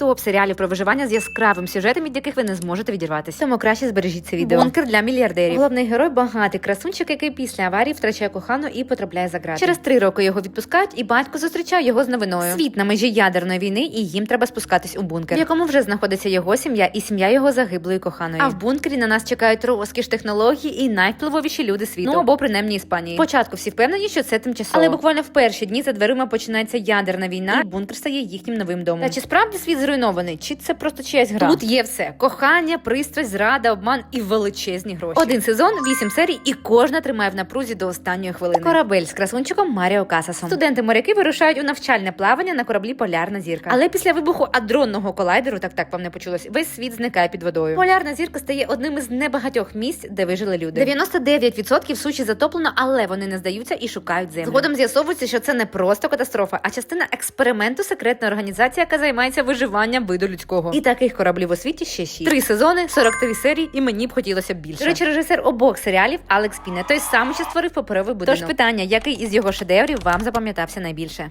топ серіалів про виживання з яскравим сюжетом, від яких ви не зможете відірватися. Тому краще збережіть це відео. Бункер для мільярдерів. Головний герой багатий красунчик, який після аварії втрачає кохану і потрапляє за грати. Через три роки його відпускають, і батько зустрічає його з новиною. Світ на межі ядерної війни, і їм треба спускатись у бункер, в якому вже знаходиться його сім'я і сім'я його загиблої коханої. А в бункері на нас чекають розкіш технологій і найвпливовіші люди світу. Ну або принаймні Іспанії. Спочатку всі впевнені, що це тимчасово. Але буквально в перші дні за дверима починається ядерна війна, і бункер стає їхнім новим домом. Та чи справді світ зруйнований? Чи це просто чиясь гра? Тут є все: кохання, пристрасть, зрада, обман і величезні гроші. Один сезон, вісім серій, і кожна тримає в напрузі до останньої хвилини. Корабель з красунчиком Маріо Касасом. Студенти моряки вирушають у навчальне плавання на кораблі Полярна зірка. Але після вибуху адронного колайдеру, так так вам не почулось, весь світ зникає під водою. Полярна зірка стає одним із небагатьох місць, де вижили люди. 99% суші затоплено, але вони не здаються і шукають землю. Згодом з'ясовується, що це не просто катастрофа, а частина експерименту секретної організації, яка займається виживанням виду людського. І таких кораблів у світі ще шість. Три сезони, 43 серії, і мені б хотілося б більше. До речі, режисер обох серіалів Алекс Піне, той самий, що створив паперовий будинок. Тож питання, який із його шедеврів вам запам'ятався найбільше?